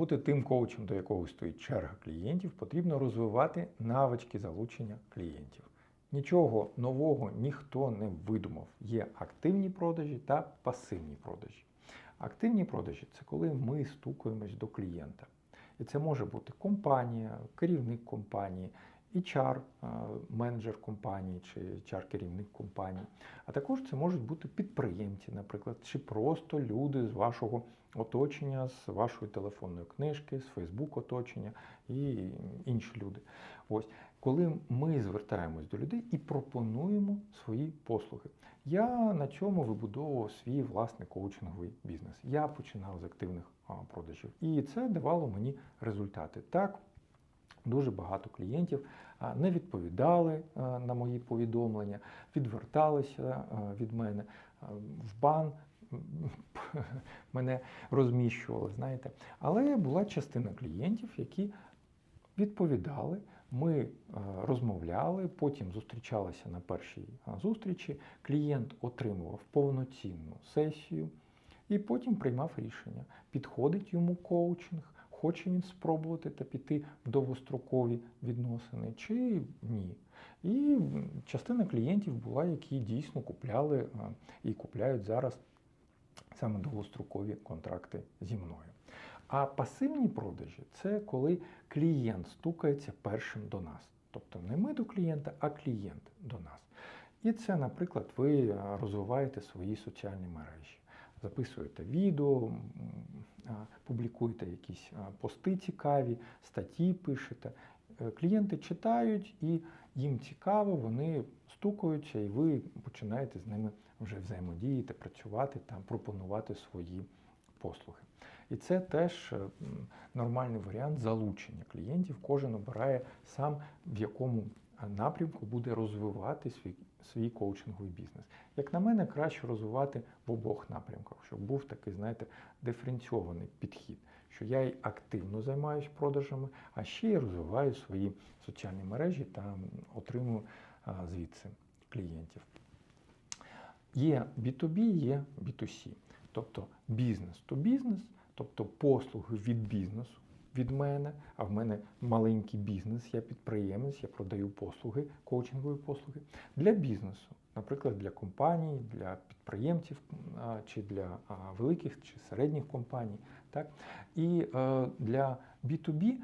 бути тим коучем, до якого стоїть черга клієнтів, потрібно розвивати навички залучення клієнтів. Нічого нового ніхто не видумав. Є активні продажі та пасивні продажі. Активні продажі це коли ми стукаємось до клієнта. І це може бути компанія, керівник компанії, HR, е, менеджер компанії чи HR-керівник компанії. А також це можуть бути підприємці, наприклад, чи просто люди з вашого оточення, з вашої телефонної книжки, з Фейсбук оточення і інші люди. Ось коли ми звертаємось до людей і пропонуємо свої послуги. Я на цьому вибудовував свій власний коучинговий бізнес. Я починав з активних продажів, і це давало мені результати. Так, дуже багато клієнтів не відповідали на мої повідомлення, відверталися від мене в бан. Мене розміщували, знаєте. Але була частина клієнтів, які відповідали. Ми е, розмовляли, потім зустрічалися на першій е, зустрічі. Клієнт отримував повноцінну сесію і потім приймав рішення, підходить йому коучинг, хоче він спробувати та піти в довгострокові відносини чи ні. І частина клієнтів була, які дійсно купляли е, і купляють зараз саме довгострокові контракти зі мною. А пасивні продажі це коли клієнт стукається першим до нас. Тобто не ми до клієнта, а клієнт до нас. І це, наприклад, ви е, розвиваєте свої соціальні мережі, записуєте відео, публікуєте якісь пости цікаві, статті пишете. Е, Клієнти читають і їм цікаво, вони стукаються, і ви починаєте з ними вже взаємодіяти, працювати та пропонувати свої послуги. І це теж е, нормальний варіант залучення клієнтів. Кожен обирає сам, в якому е, напрямку буде розвивати свій, свій коучинговий бізнес. Як на мене, краще розвивати в обох напрямках, щоб був такий, знаєте, диференційований підхід, що я й активно займаюся продажами, а ще й розвиваю свої соціальні мережі та отримую звідси клієнтів. Є B2B, є B2C, тобто бізнес то бізнес, тобто послуги від бізнесу від мене, а в мене маленький бізнес, я підприємець, я продаю послуги, коучингові послуги для бізнесу, наприклад, для компаній, для підприємців чи для великих чи середніх компаній. Так? І е, для B2B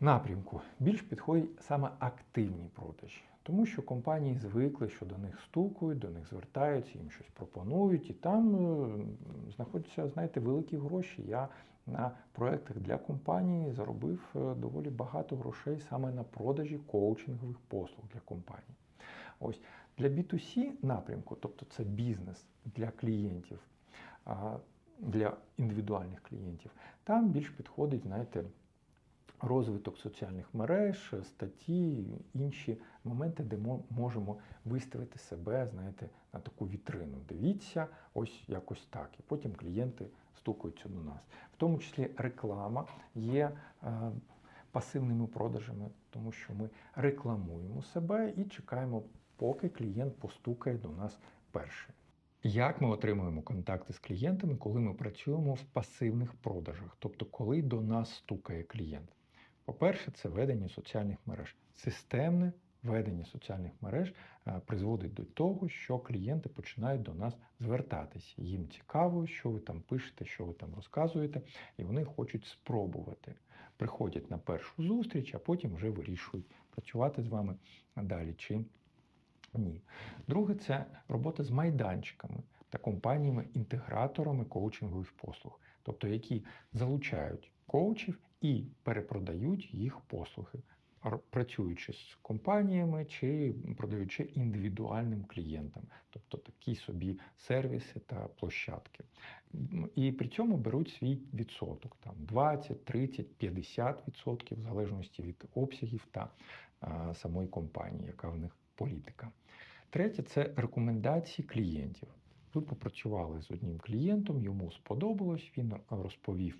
напрямку більш підходять саме активні продажі. Тому що компанії звикли, що до них стукають, до них звертаються, їм щось пропонують, і там е, знаходяться, знаєте, великі гроші. Я на проєктах для компанії заробив е, доволі багато грошей саме на продажі коучингових послуг для компаній. Ось для B2C напрямку, тобто це бізнес для клієнтів, для індивідуальних клієнтів, там більш підходить, знаєте, розвиток соціальних мереж, статті, інші моменти, де ми можемо виставити себе, знаєте, на таку вітрину. Дивіться, ось якось так. І потім клієнти стукаються до нас. В тому числі реклама є е, пасивними продажами, тому що ми рекламуємо себе і чекаємо, поки клієнт постукає до нас перший. Як ми отримуємо контакти з клієнтами, коли ми працюємо в пасивних продажах, тобто коли до нас стукає клієнт? По-перше, це ведення соціальних мереж. Системне ведення соціальних мереж е, призводить до того, що клієнти починають до нас звертатись. Їм цікаво, що ви там пишете, що ви там розказуєте, і вони хочуть спробувати. Приходять на першу зустріч, а потім вже вирішують працювати з вами далі чи ні. Друге, це робота з майданчиками та компаніями-інтеграторами коучингових послуг, тобто які залучають коучів і перепродають їх послуги, працюючи з компаніями чи продаючи індивідуальним клієнтам, тобто такі собі сервіси та площадки. І при цьому беруть свій відсоток там 20, 30, 50 відсотків, в залежності від обсягів та а, самої компанії, яка в них політика. Третє це рекомендації клієнтів. Ви попрацювали з одним клієнтом, йому сподобалось, він розповів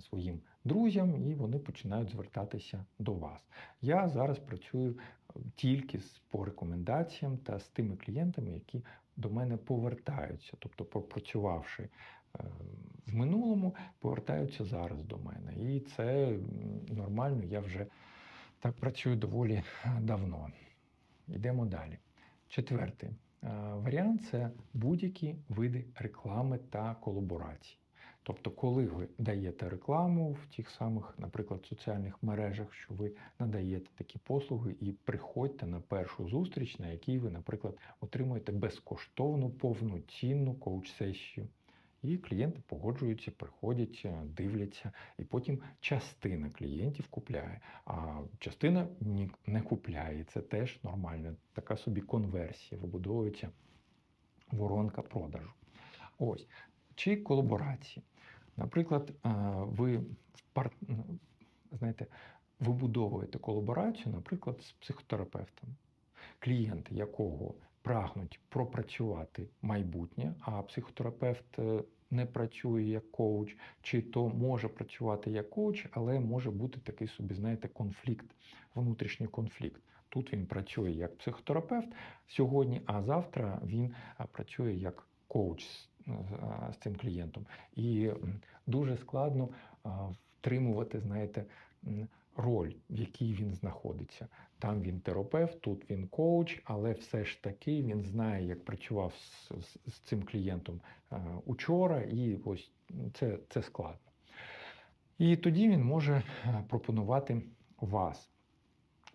своїм друзям, і вони починають звертатися до вас. Я зараз працюю е, тільки по рекомендаціям та з тими клієнтами, які до мене повертаються, тобто попрацювавши е, е, в минулому повертаються зараз до мене. І це нормально, я вже так працюю доволі е, давно. Йдемо далі. Четвертий е, варіант це будь-які види реклами та колаборації. Тобто, коли ви даєте рекламу в тих самих, наприклад, соціальних мережах, що ви надаєте такі послуги, і приходьте на першу зустріч, на якій ви, наприклад, отримуєте безкоштовну повноцінну коуч-сесію. І клієнти погоджуються, приходять, е, дивляться, і потім частина клієнтів купляє, а частина не купляє. Це теж нормально. Така собі конверсія, вибудовується воронка продажу. Ось. Чи колаборації. Наприклад, е, ви в знаєте, вибудовуєте колаборацію, наприклад, з психотерапевтом, клієнти якого прагнуть пропрацювати майбутнє, а психотерапевт е, не працює як коуч, чи то може працювати як коуч, але може бути такий собі, знаєте, конфлікт, внутрішній конфлікт. Тут він працює як психотерапевт сьогодні, а завтра він працює як коуч з, цим клієнтом. І дуже складно втримувати, знаєте, роль, в якій він знаходиться. Там він терапевт, тут він коуч, але все ж таки він знає, як працював з, з, з цим клієнтом учора, і ось це, це складно. І тоді він може пропонувати вас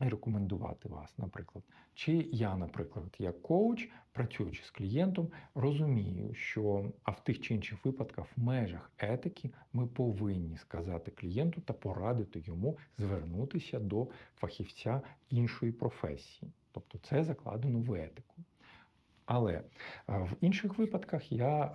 рекомендувати вас, наприклад. Чи я, наприклад, як коуч, працюючи з клієнтом, розумію, що а в тих чи інших випадках в межах етики ми повинні сказати клієнту та порадити йому звернутися до фахівця іншої професії. Тобто це закладено в етику. Але е, в інших випадках я е,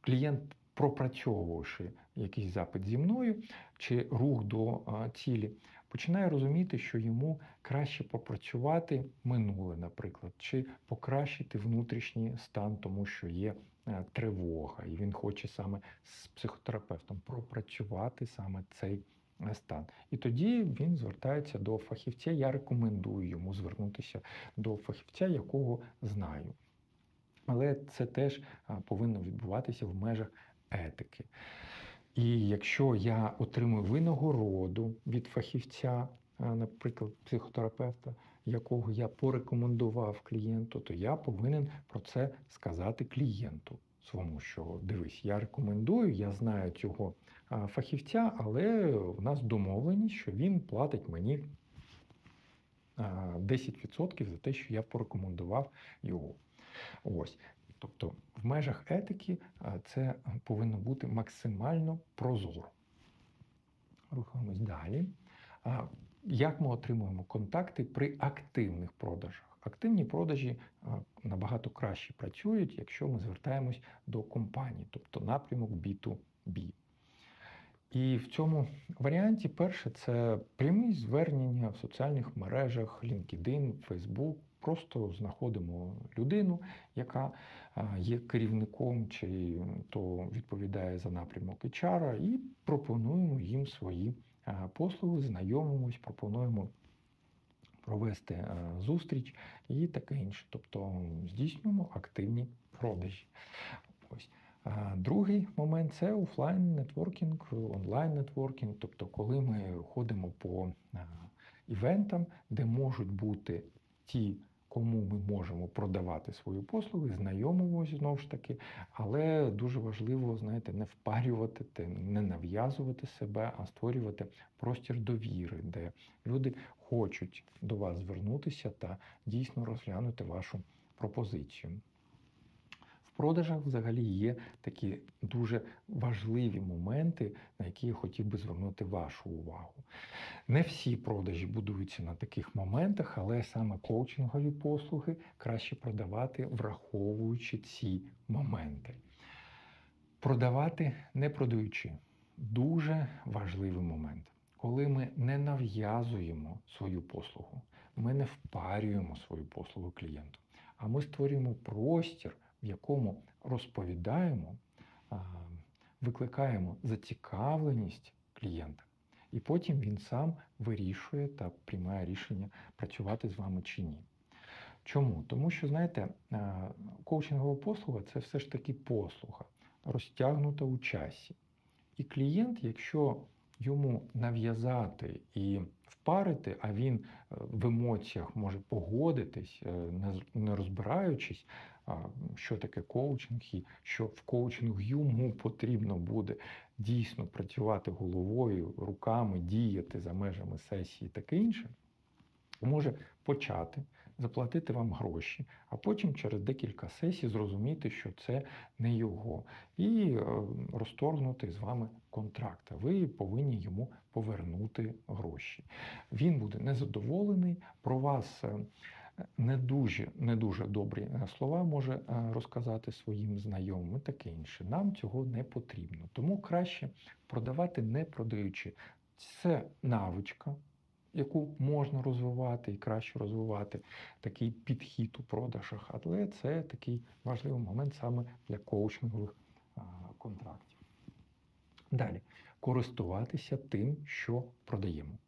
клієнт, пропрацьовувавши якийсь запит зі мною чи рух до е, цілі, починає розуміти, що йому краще попрацювати минуле, наприклад, чи покращити внутрішній стан, тому що є е, тривога, і він хоче саме з психотерапевтом пропрацювати саме цей е, стан. І тоді він звертається до фахівця. Я рекомендую йому звернутися до фахівця, якого знаю. Але це теж повинно відбуватися в межах етики. І якщо я отримую винагороду від фахівця, наприклад, психотерапевта, якого я порекомендував клієнту, то я повинен про це сказати клієнту своєму, що дивись, я рекомендую, я знаю цього фахівця, але у нас домовленість, що він платить мені 10% за те, що я порекомендував його. Ось. Тобто в межах етики це повинно бути максимально прозоро. Рухаємось далі. Як ми отримуємо контакти при активних продажах? Активні продажі набагато краще працюють, якщо ми звертаємось до компаній, тобто напрямок B2B. І в цьому варіанті перше це прямі звернення в соціальних мережах LinkedIn, Facebook. Просто знаходимо людину, яка є керівником чи то відповідає за напрямок HR, і пропонуємо їм свої послуги, знайомимось, пропонуємо провести зустріч і таке інше. Тобто здійснюємо активні продажі. Ось. Другий момент це офлайн нетворкінг, онлайн нетворкінг, тобто коли ми ходимо по івентам, де можуть бути ті, кому ми можемо продавати свої послуги, знайомимося знову ж таки, але дуже важливо, знаєте, не впарювати, не нав'язувати себе, а створювати простір довіри, де люди хочуть до вас звернутися та дійсно розглянути вашу пропозицію. Продажах взагалі є такі дуже важливі моменти, на які я хотів би звернути вашу увагу. Не всі продажі будуються на таких моментах, але саме коучингові послуги краще продавати, враховуючи ці моменти. Продавати не продаючи дуже важливий момент. Коли ми не нав'язуємо свою послугу, ми не впарюємо свою послугу клієнту, а ми створюємо простір, в якому розповідаємо, викликаємо зацікавленість клієнта, і потім він сам вирішує та приймає рішення працювати з вами чи ні. Чому? Тому що, знаєте, коучингова послуга це все ж таки послуга. розтягнута у часі. І клієнт, якщо йому нав'язати і впарити, а він е, в емоціях може погодитись, е, не розбираючись, що таке коучинг, і що в коучингу йому потрібно буде дійсно працювати головою, руками, діяти за межами сесії, таке інше, може почати заплатити вам гроші, а потім через декілька сесій зрозуміти, що це не його, і е, розторгнути з вами контракт. Ви повинні йому повернути гроші. Він буде незадоволений, про вас е, не дуже, не дуже добрі е, слова може е, розказати своїм знайомим і таке інше. Нам цього не потрібно. Тому краще продавати не продаючи. Це навичка, яку можна розвивати і краще розвивати такий підхід у продажах, але це такий важливий момент саме для коучингових контрактів. Далі, користуватися тим, що продаємо.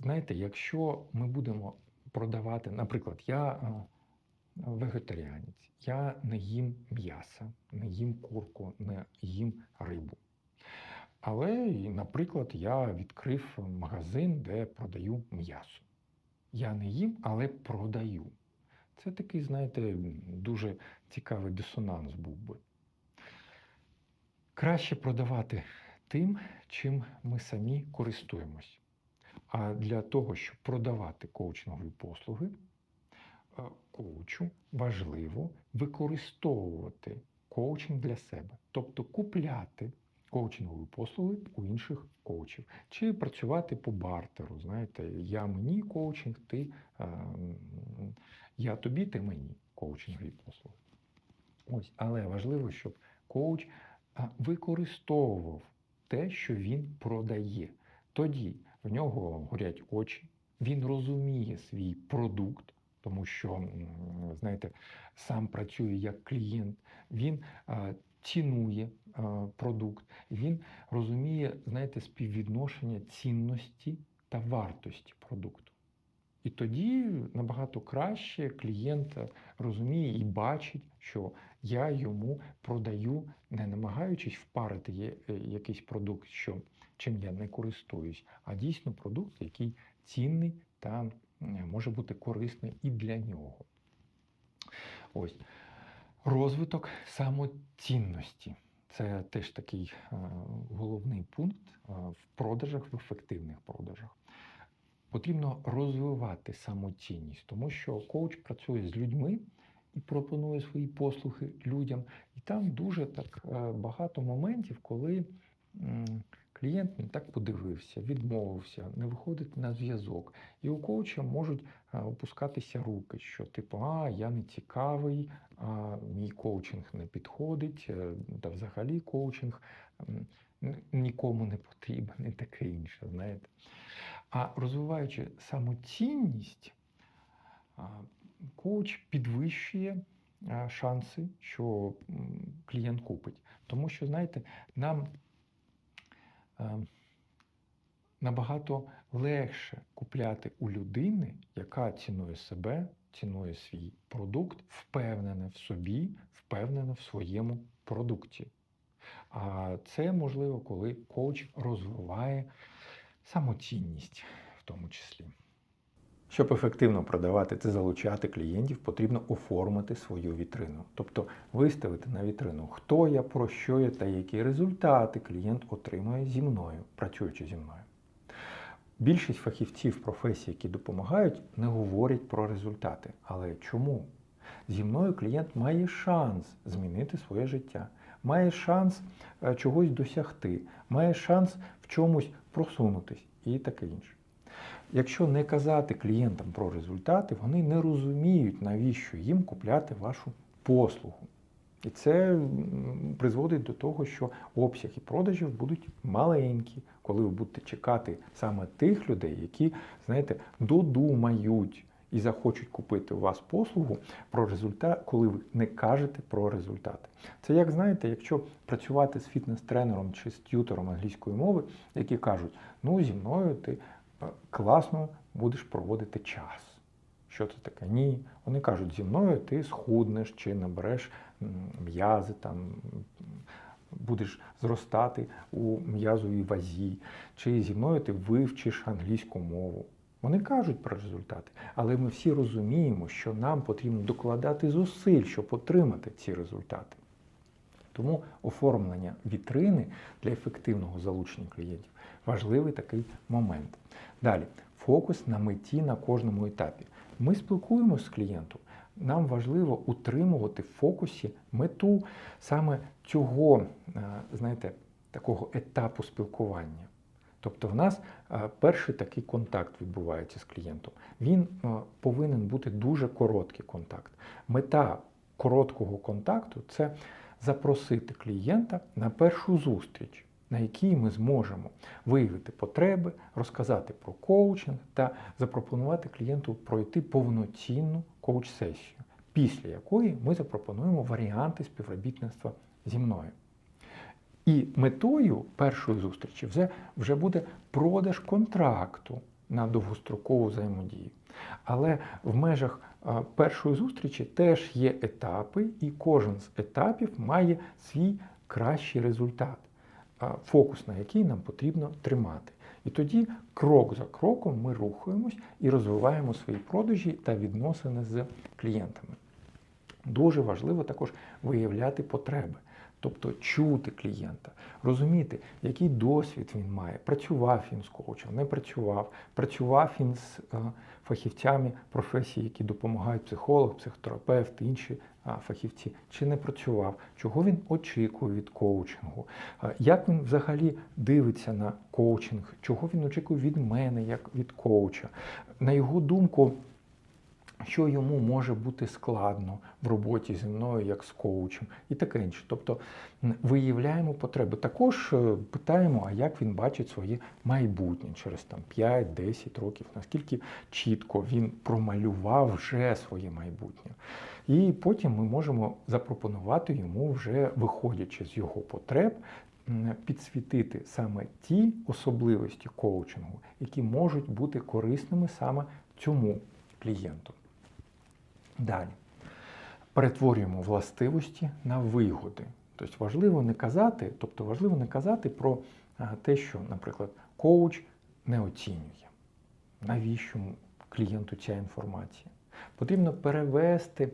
Знаєте, якщо ми будемо продавати, наприклад, я вегетаріанець, я не їм м'яса, не їм курку, не їм рибу. Але, наприклад, я відкрив магазин, де продаю м'ясо. Я не їм, але продаю. Це такий, знаєте, дуже цікавий дисонанс був би. Краще продавати тим, чим ми самі користуємось. А для того, щоб продавати коучингові послуги, е, коучу важливо використовувати коучинг для себе, тобто купляти коучингові послуги у інших коучів, чи працювати по бартеру. Знаєте, я мені коучинг, ти е, я тобі, ти мені коучингові послуги. Ось, але важливо, щоб коуч використовував те, що він продає. Тоді в нього горять очі, він розуміє свій продукт, тому що, знаєте, сам працює як клієнт, він а, цінує а, продукт, він розуміє, знаєте, співвідношення цінності та вартості продукту. І тоді набагато краще клієнт розуміє і бачить, що я йому продаю, не намагаючись впарити е, якийсь продукт, що, чим я не користуюсь, а дійсно продукт, який цінний та може бути корисний і для нього. Ось. Розвиток самоцінності. Це теж такий е, головний пункт е, в продажах, в ефективних продажах. Потрібно розвивати самоцінність, тому що коуч працює з людьми і пропонує свої послуги людям. І там дуже так е, багато моментів, коли клієнт не так подивився, відмовився, не виходить на зв'язок. І у коуча можуть е, опускатися руки, що типу, а я не цікавий, а мій коучинг не підходить, е, та взагалі коучинг нікому не потрібен і таке інше. Знаєте. А розвиваючи самоцінність, коуч підвищує шанси, що клієнт купить. Тому що, знаєте, нам е, набагато легше купляти у людини, яка цінує себе, цінує свій продукт, впевнена в собі, впевнена в своєму продукті. А це можливо, коли коуч розвиває самоцінність в тому числі. Щоб ефективно продавати та залучати клієнтів, потрібно оформити свою вітрину, тобто виставити на вітрину, хто я, про що я та які результати клієнт отримує зі мною, працюючи зі мною. Більшість фахівців професії, які допомагають, не говорять про результати. Але чому? Зі мною клієнт має шанс змінити своє життя, має шанс е, чогось досягти, має шанс в чомусь просунутись і таке інше. Якщо не казати клієнтам про результати, вони не розуміють, навіщо їм купляти вашу послугу. І це призводить до того, що обсяги продажів будуть маленькі, коли ви будете чекати саме тих людей, які, знаєте, додумають і захочуть купити у вас послугу про результат, коли ви не кажете про результати. Це як знаєте, якщо працювати з фітнес-тренером чи з т'ютором англійської мови, які кажуть, ну зі мною ти класно будеш проводити час. Що це таке? Ні. Вони кажуть, зі мною ти схуднеш чи набереш м'язи, там, будеш зростати у м'язовій вазі, чи зі мною ти вивчиш англійську мову. Вони кажуть про результати, але ми всі розуміємо, що нам потрібно докладати зусиль, щоб отримати ці результати. Тому оформлення вітрини для ефективного залучення клієнтів важливий такий момент. Далі, фокус на меті на кожному етапі. Ми спілкуємося з клієнтом. Нам важливо утримувати в фокусі мету саме цього, е, знаєте, такого етапу спілкування. Тобто в нас е, перший такий контакт відбувається з клієнтом. Він е, повинен бути дуже короткий контакт. Мета короткого контакту це запросити клієнта на першу зустріч, на якій ми зможемо виявити потреби, розказати про коучинг та запропонувати клієнту пройти повноцінну коуч-сесію, після якої ми запропонуємо варіанти співробітництва зі мною. І метою першої зустрічі вже, вже буде продаж контракту на довгострокову взаємодію. Але в межах першої зустрічі теж є етапи, і кожен з етапів має свій кращий результат, фокус на який нам потрібно тримати. І тоді крок за кроком ми рухаємось і розвиваємо свої продажі та відносини з клієнтами. Дуже важливо також виявляти потреби. Тобто чути клієнта, розуміти, який досвід він має, працював він з коучем, не працював, працював він з е, фахівцями професії, які допомагають психолог, психотерапевт, інші фахівці, чи не працював, чого він очікує від коучингу, як він взагалі дивиться на коучинг, чого він очікує від мене, як від коуча. На його думку, що йому може бути складно в роботі зі мною, як з коучем, і таке інше. Тобто виявляємо потреби. Також е, питаємо, а як він бачить своє майбутнє через там 5-10 років, наскільки чітко він промалював вже своє майбутнє. І потім ми можемо запропонувати йому, вже виходячи з його потреб, підсвітити саме ті особливості коучингу, які можуть бути корисними саме цьому клієнту. Далі. Перетворюємо властивості на вигоди. Тобто важливо не казати, тобто важливо не казати про те, що, наприклад, коуч не оцінює. Навіщо клієнту ця інформація? Потрібно перевести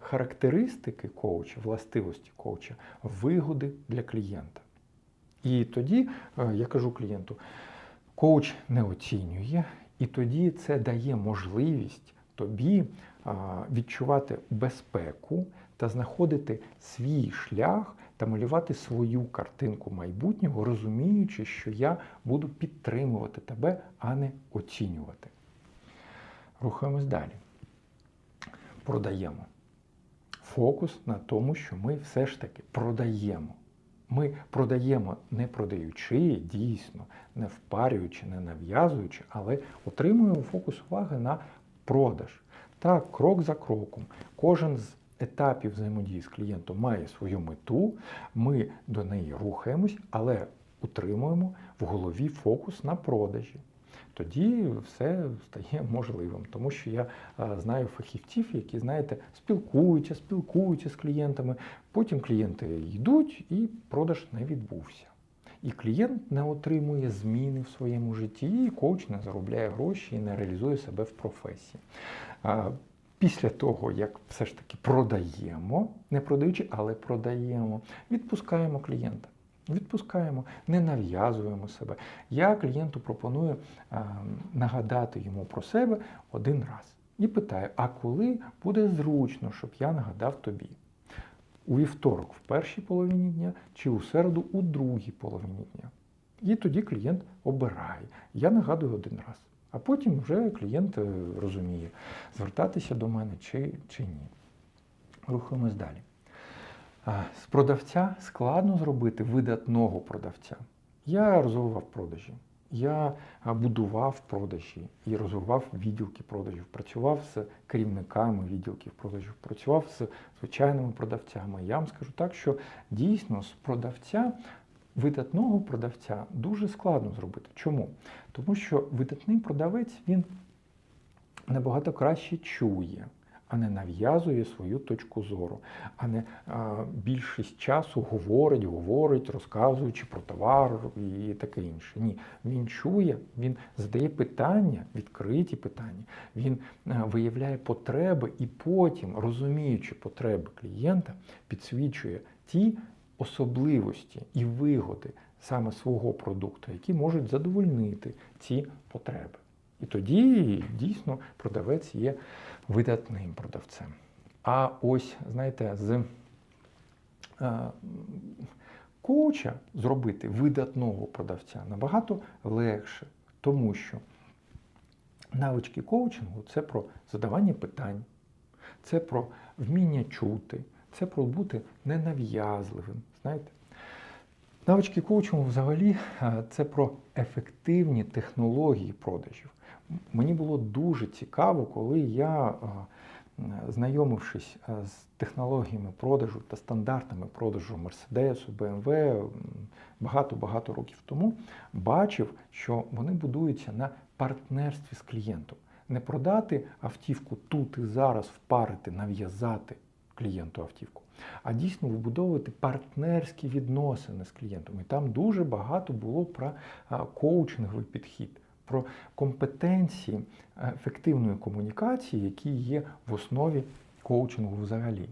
характеристики коуча, властивості коуча вигоди для клієнта. І тоді е, я кажу клієнту, коуч не оцінює, і тоді це дає можливість тобі відчувати безпеку та знаходити свій шлях та малювати свою картинку майбутнього, розуміючи, що я буду підтримувати тебе, а не оцінювати. Рухаємось далі. Продаємо. Фокус на тому, що ми все ж таки продаємо. Ми продаємо не продаючи, дійсно, не впарюючи, не нав'язуючи, але отримуємо фокус уваги на продаж. Так, крок за кроком. Кожен з етапів взаємодії з клієнтом має свою мету, ми до неї рухаємось, але утримуємо в голові фокус на продажі. Тоді все стає можливим, тому що я знаю фахівців, які, знаєте, спілкуються, спілкуються з клієнтами. Потім клієнти йдуть і продаж не відбувся. І клієнт не отримує зміни в своєму житті, і коуч не заробляє гроші і не реалізує себе в професії. Після того, як все ж таки продаємо, не продаючи, але продаємо, відпускаємо клієнта. Відпускаємо, не нав'язуємо себе. Я клієнту пропоную а, нагадати йому про себе один раз. І питаю, а коли буде зручно, щоб я нагадав тобі? У вівторок в першій половині дня чи у середу у другій половині дня. І тоді клієнт обирає. Я нагадую один раз. А потім вже клієнт е, розуміє, звертатися до мене чи, чи ні. Рухаємось далі. З продавця складно зробити видатного продавця. Я розвивав продажі, я будував продажі і розвивав відділки продажів, працював з керівниками відділків продажів, працював з звичайними продавцями. Я вам скажу так, що дійсно з продавця. Видатного продавця дуже складно зробити. Чому? Тому що видатний продавець він набагато краще чує, а не нав'язує свою точку зору, а не а, більшість часу говорить, говорить, розказуючи про товар і таке інше. Ні, він чує, він задає питання, відкриті питання, він е, виявляє потреби і потім, розуміючи потреби клієнта, підсвічує ті особливості і вигоди саме свого продукту, які можуть задовольнити ці потреби. І тоді дійсно продавець є видатним продавцем. А ось, знаєте, з е, коуча зробити видатного продавця набагато легше, тому що навички коучингу це про задавання питань, це про вміння чути, це про бути ненав'язливим. Знаєте? Навички коучингу взагалі е, це про ефективні технології продажів. Мені було дуже цікаво, коли я, е, знайомившись е, з технологіями продажу та стандартами продажу Мерседесу, BMW багато-багато років тому, бачив, що вони будуються на партнерстві з клієнтом. Не продати автівку тут і зараз, впарити, нав'язати клієнту автівку, а дійсно вибудовувати партнерські відносини з клієнтом. І там дуже багато було про коучинговий підхід, про компетенції ефективної комунікації, які є в основі коучингу взагалі.